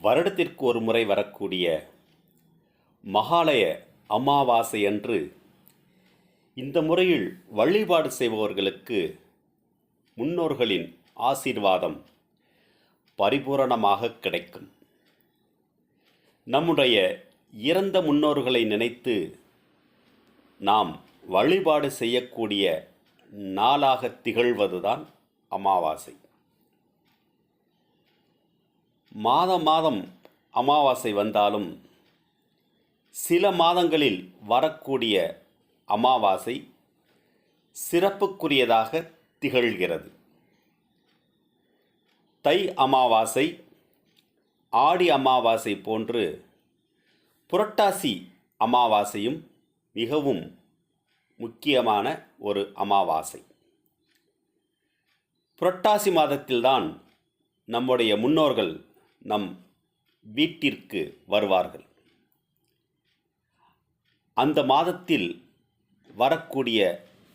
வருடத்திற்கு ஒரு முறை வரக்கூடிய மகாலய அமாவாசை அன்று இந்த முறையில் வழிபாடு செய்பவர்களுக்கு முன்னோர்களின் ஆசீர்வாதம் பரிபூரணமாக கிடைக்கும். நம்முடைய இறந்த முன்னோர்களை நினைத்து நாம் வழிபாடு செய்யக்கூடிய நாளாக திகழ்வதுதான் அமாவாசை. மாதம் மாதம் அமாவாசை வந்தாலும் சில மாதங்களில் வரக்கூடிய அமாவாசை சிறப்புக்குரியதாக திகழ்கிறது. தை அமாவாசை ஆடி அமாவாசை போன்று புரட்டாசி அமாவாசையும் மிகவும் முக்கியமான ஒரு அமாவாசை. புரட்டாசி மாதத்தில்தான் நம்முடைய முன்னோர்கள் நம் வீட்டிற்கு வருவார்கள். அந்த மாதத்தில் வரக்கூடிய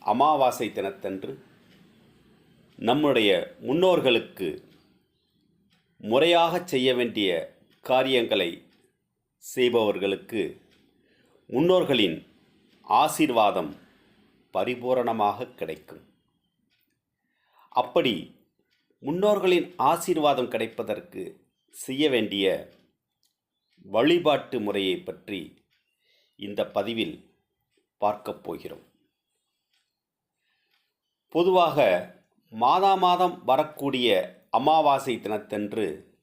அமாவாசை தினத்தன்று நம்முடைய முன்னோர்களுக்கு முறையாக செய்ய வேண்டிய காரியங்களை செய்பவர்களுக்கு முன்னோர்களின் ஆசீர்வாதம் பரிபூரணமாக கிடைக்கும். அப்படி முன்னோர்களின் ஆசீர்வாதம் கிடைப்பதற்கு செய்ய வேண்டிய வழிபாட்டு முறையை பற்றி இந்த பதிவில் பார்க்கப் போகிறோம். பொதுவாக மாதா மாதம் வரக்கூடிய அமாவாசை தினத்தன்று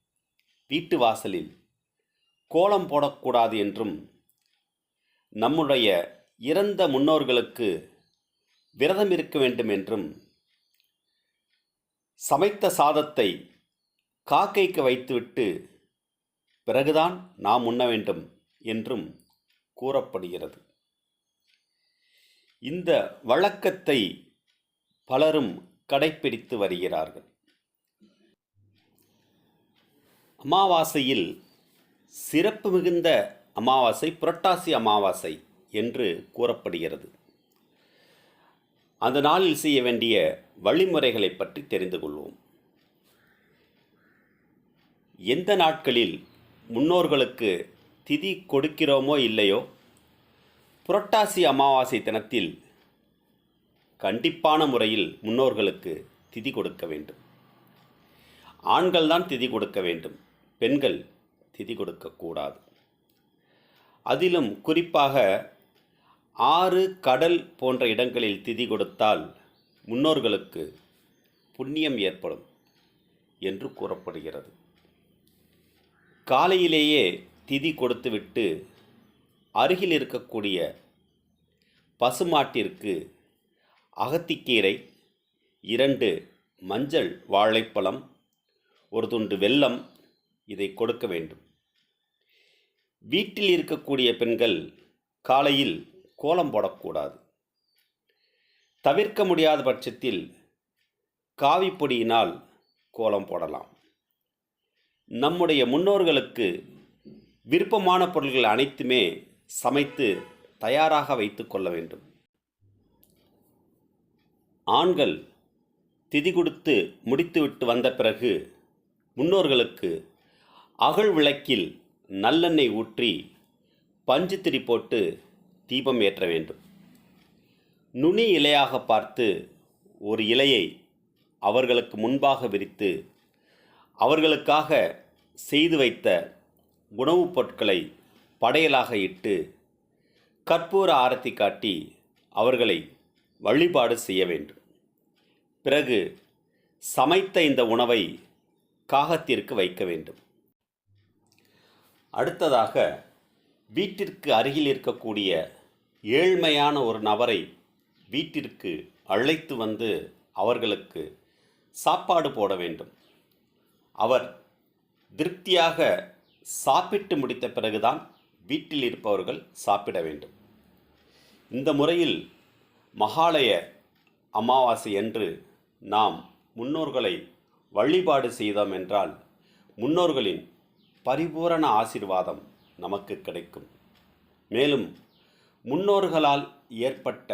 வீட்டு வாசலில் கோலம் போடக்கூடாது என்றும் நம்முடைய இறந்த முன்னோர்களுக்கு விரதம் இருக்க வேண்டும் என்றும் சமைத்த சாதத்தை காக்கைக்கு வைத்துவிட்டு பிறகுதான் நாம் உண்ண வேண்டும் என்றும் கூறப்படுகிறது. இந்த வழக்கத்தை பலரும் கடைப்பிடித்து வருகிறார்கள். அமாவாசையில் சிறப்பு மிகுந்த அமாவாசை புரட்டாசி அமாவாசை என்று கூறப்படுகிறது. அந்த நாளில் செய்ய வேண்டிய வழிமுறைகளை பற்றி தெரிந்து கொள்வோம். எந்த நாட்களில் முன்னோர்களுக்கு திதி கொடுக்கிறோமோ இல்லையோ புரட்டாசி அமாவாசை தினத்தில் கண்டிப்பான முறையில் முன்னோர்களுக்கு திதி கொடுக்க வேண்டும். ஆண்கள் தான் திதி கொடுக்க வேண்டும் பெண்கள் திதி கொடுக்கக்கூடாது அதிலும் குறிப்பாக ஆறு கடல் போன்ற இடங்களில் திதி கொடுத்தால் முன்னோர்களுக்கு புண்ணியம் ஏற்படும் என்று கூறப்படுகிறது. காலையிலேயே திதி கொடுத்துவிட்டு அருகில் இருக்கக்கூடிய பசுமாட்டிற்கு அகத்திக்கீரை இரண்டு மஞ்சள் வாழைப்பழம் ஒரு துண்டு வெல்லம் இதை கொடுக்க வேண்டும். வீட்டில் இருக்கக்கூடிய பெண்கள் காலையில் கோலம் போடக்கூடாது. தவிர்க்க முடியாத பட்சத்தில் காவிப்பொடியினால் கோலம் போடலாம். நம்முடைய முன்னோர்களுக்கு விருப்பமான பொருள்கள் அனைத்துமே சமைத்து தயாராக வைத்து கொள்ள வேண்டும். ஆண்கள் திதி கொடுத்து முடித்துவிட்டு வந்த பிறகு முன்னோர்களுக்கு அகழ் விளக்கில் நல்லெண்ணெய் ஊற்றி பஞ்சு திரி போட்டு தீபம் ஏற்ற வேண்டும். நுனி இலையாக பார்த்து ஒரு இலையை அவர்களுக்கு முன்பாக விரித்து அவர்களுக்காக செய்து வைத்த உணவுப் பொருட்களை படையலாக இட்டு கற்பூர ஆரத்தி காட்டி அவர்களை வழிபாடு செய்ய வேண்டும். பிறகு சமைத்த இந்த உணவை காகத்திற்கு வைக்க வேண்டும். அடுத்ததாக வீட்டிற்கு அருகில் இருக்கக்கூடிய ஏழ்மையான ஒரு நபரை வீட்டிற்கு அழைத்து வந்து அவர்களுக்கு சாப்பாடு போட வேண்டும். அவர் திருப்தியாக சாப்பிட்டு முடித்த பிறகுதான் வீட்டில் இருப்பவர்கள் சாப்பிட வேண்டும். இந்த முறையில் மகாலய அமாவாசை அன்று நாம் முன்னோர்களை வழிபாடு செய்தோம் என்றால் முன்னோர்களின் பரிபூரண ஆசீர்வாதம் நமக்கு கிடைக்கும். மேலும் முன்னோர்களால் ஏற்பட்ட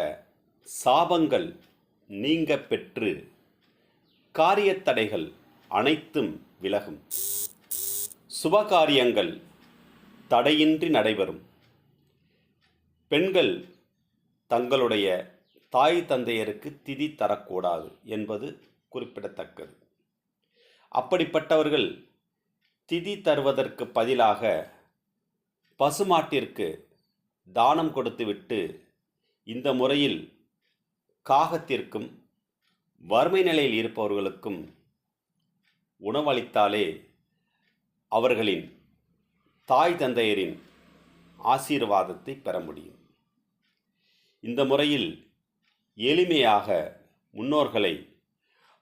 சாபங்கள் நீங்க பெற்று காரியத்தடைகள் அனைத்தும் விலகும். சுபகாரியங்கள் தடையின்றி நடைபெறும். பெண்கள் தங்களுடைய தாய் தந்தையருக்கு திதி தரக்கூடாது என்பது குறிப்பிடத்தக்கது. அப்படிப்பட்டவர்கள் திதி தருவதற்கு பதிலாக பசுமாட்டிற்கு தானம் கொடுத்துவிட்டு இந்த முறையில் காகத்திற்கும் வறுமை நிலையில் இருப்பவர்களுக்கும் உணவளித்தாலே அவர்களின் தாய் தந்தையரின் ஆசீர்வாதத்தை பெற முடியும். இந்த முறையில் எளிமையாக முன்னோர்களை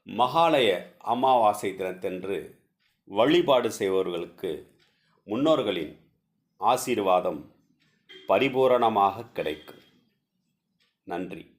மகாலய அமாவாசை தினத்தன்று வழிபாடு செய்பவர்களுக்கு முன்னோர்களின் ஆசீர்வாதம் பரிபூரணமாக கிடைக்கும். நன்றி.